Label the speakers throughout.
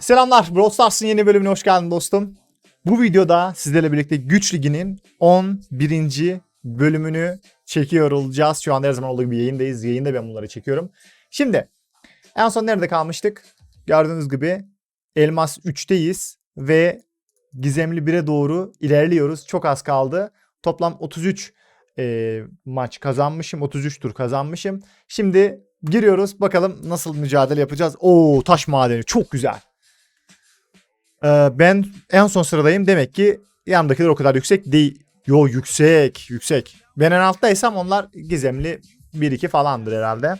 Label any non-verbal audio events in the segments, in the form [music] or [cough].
Speaker 1: Selamlar. Brawl Stars'ın yeni bölümüne hoş geldin dostum. Bu videoda sizlerle birlikte Güç Ligi'nin 11. bölümünü çekiyor olacağız. Şu anda her zaman olduğu gibi yayındayız. Yayında ben bunları çekiyorum. Şimdi en son nerede kalmıştık? Gördüğünüz gibi Elmas 3'teyiz ve Gizemli 1'e doğru ilerliyoruz. Çok az kaldı. Toplam 33 e, maç kazanmışım. 33 tur kazanmışım. Şimdi giriyoruz. Bakalım nasıl mücadele yapacağız. Oo taş madeni çok güzel. Ee, ben en son sıradayım. Demek ki yanımdakiler o kadar yüksek değil. Yo yüksek, yüksek. Ben en alttaysam onlar gizemli 1-2 falandır herhalde.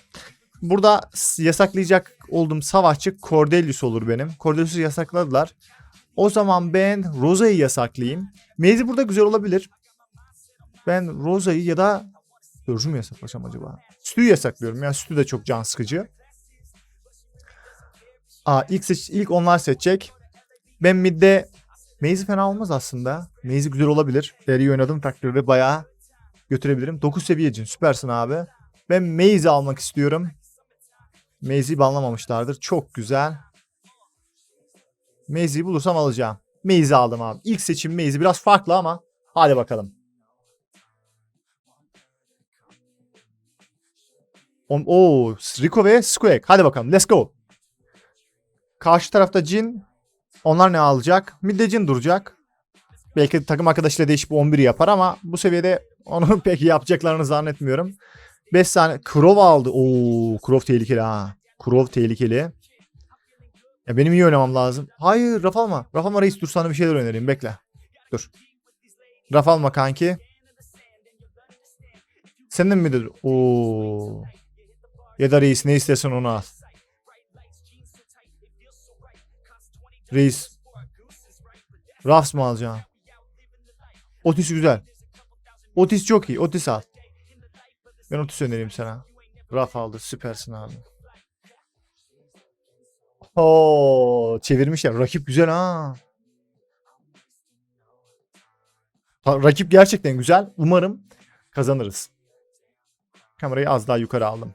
Speaker 1: Burada yasaklayacak olduğum savaşçı Cordelius olur benim. Cordelius'u yasakladılar. O zaman ben Rosa'yı yasaklayayım. Maze'i burada güzel olabilir. Ben Rosa'yı ya da Dörcü mü yasaklasam acaba? Stu'yu yasaklıyorum. Yani Stu da çok can sıkıcı. Aa, ilk, seç, ilk onlar seçecek. Ben midde Maze'i fena olmaz aslında. Maze'i güzel olabilir. Eğer iyi oynadığım takdirde bayağı götürebilirim. 9 seviye için süpersin abi. Ben Maze'i almak istiyorum. Maze'i banlamamışlardır. Çok güzel. Maze'i bulursam alacağım. Maze'i aldım abi. İlk seçim Maze biraz farklı ama hadi bakalım. O, Rico ve Squeak. Hadi bakalım. Let's go. Karşı tarafta Jin. Onlar ne alacak? Midde Jin duracak. Belki takım arkadaşıyla değişip 11 yapar ama bu seviyede onu [laughs] pek yapacaklarını zannetmiyorum. 5 tane Crow aldı. Oo, Crow tehlikeli ha. Crow tehlikeli. Ya benim iyi oynamam lazım. Hayır Raf alma. Raf alma reis dur sana bir şeyler önereyim. Bekle. Dur. Raf alma kanki. Senin mi dur? Oo. Ya da reis ne istersen onu al. Reis. Rafs mı alacaksın? Otis güzel. Otis çok iyi. Otis al. Ben Otis önereyim sana. Raf aldı. Süpersin abi. Oo, çevirmişler. Rakip güzel. Ha, Rakip gerçekten güzel. Umarım kazanırız. Kamerayı az daha yukarı aldım.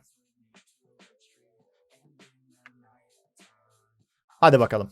Speaker 1: Hadi bakalım.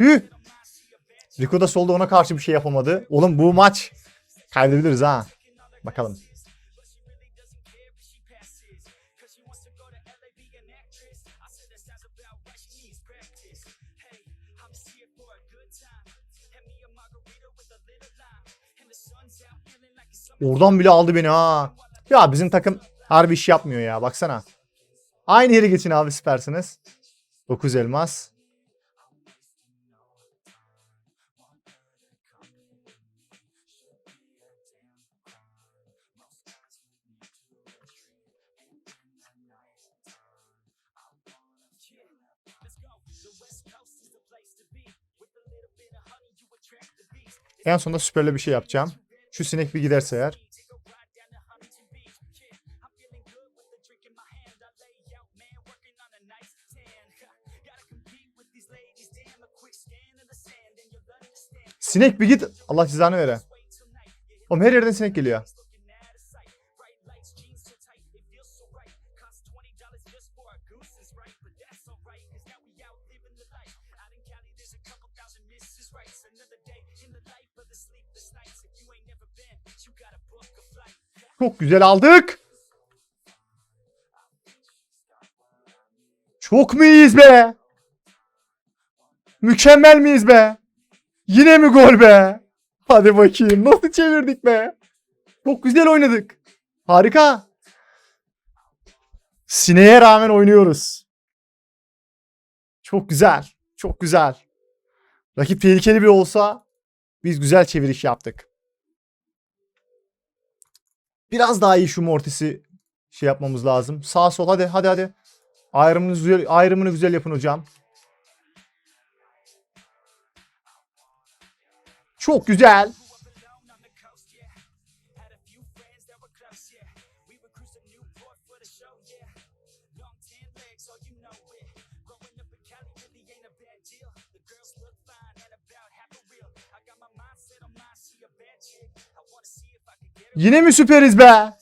Speaker 1: Hü. Rico da solda ona karşı bir şey yapamadı. Oğlum bu maç kaybedebiliriz ha. Bakalım. Oradan bile aldı beni ha. Ya bizim takım harbi iş yapmıyor ya baksana. Aynı yere geçin abi süpersiniz. 9 elmas. En sonunda süperle bir şey yapacağım. Şu sinek bir giderse eğer. Sinek bir git. Allah cezanı vere. Oğlum her yerden sinek geliyor. Çok güzel aldık. Çok mu iyiyiz be? Mükemmel miyiz be? Yine mi gol be? Hadi bakayım nasıl çevirdik be? Çok güzel oynadık. Harika. Sineğe rağmen oynuyoruz. Çok güzel. Çok güzel. Rakip tehlikeli bir olsa biz güzel çeviriş yaptık. Biraz daha iyi şu Mortis'i şey yapmamız lazım. Sağ sol hadi hadi hadi. Ayrımını güzel, ayrımını güzel yapın hocam. Çok güzel. Yine mi süperiz be?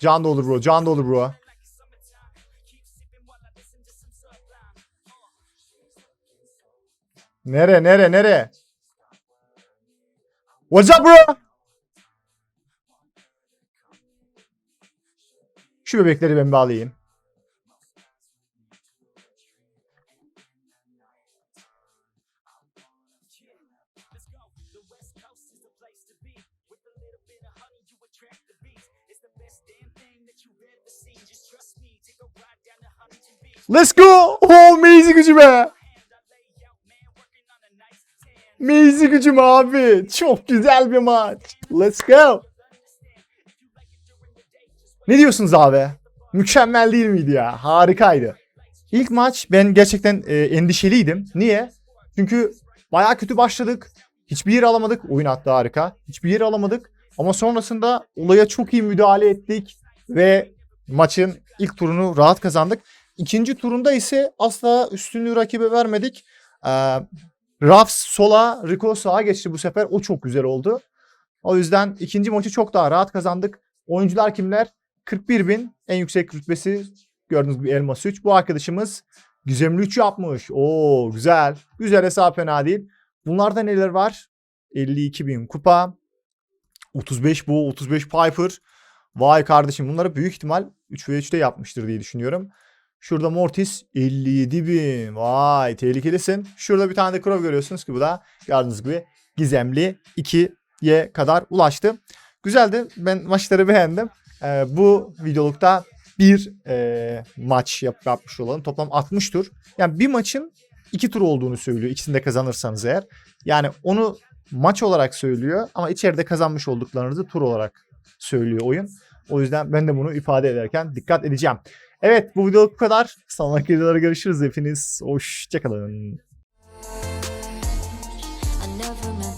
Speaker 1: Can da olur bro, can da olur bro. Nere, nere, nere? What's up bro? Şu bebekleri ben bir alayım. Let's go! Oh Mazy gücü be! Mazy gücüm abi. Çok güzel bir maç. Let's go! Ne diyorsunuz abi? Mükemmel değil miydi ya? Harikaydı. İlk maç ben gerçekten e, endişeliydim. Niye? Çünkü bayağı kötü başladık. Hiçbir yer alamadık. Oyun hatta harika. Hiçbir yer alamadık. Ama sonrasında olaya çok iyi müdahale ettik. Ve maçın ilk turunu rahat kazandık. İkinci turunda ise asla üstünlüğü rakibe vermedik. Ee, Rafs sola, Rico sağa geçti bu sefer. O çok güzel oldu. O yüzden ikinci maçı çok daha rahat kazandık. Oyuncular kimler? 41 bin en yüksek rütbesi gördüğünüz gibi elması 3. Bu arkadaşımız Gizemli 3 yapmış. Oo güzel. Güzel hesap fena değil. Bunlarda neler var? 52 bin kupa. 35 bu 35 Piper. Vay kardeşim bunları büyük ihtimal 3 ve 3'te yapmıştır diye düşünüyorum. Şurada Mortis 57 bin. Vay tehlikelisin. Şurada bir tane de Crow görüyorsunuz ki bu da gördüğünüz gibi gizemli 2'ye kadar ulaştı. Güzeldi. Ben maçları beğendim. Ee, bu videolukta bir e, maç yap, yapmış olalım. Toplam 60 tur. Yani bir maçın iki tur olduğunu söylüyor. İkisini de kazanırsanız eğer. Yani onu maç olarak söylüyor ama içeride kazanmış olduklarınızı tur olarak söylüyor oyun. O yüzden ben de bunu ifade ederken dikkat edeceğim. Evet bu videoluk bu kadar. Sonraki videolarda görüşürüz. Hepiniz hoşçakalın.
Speaker 2: I never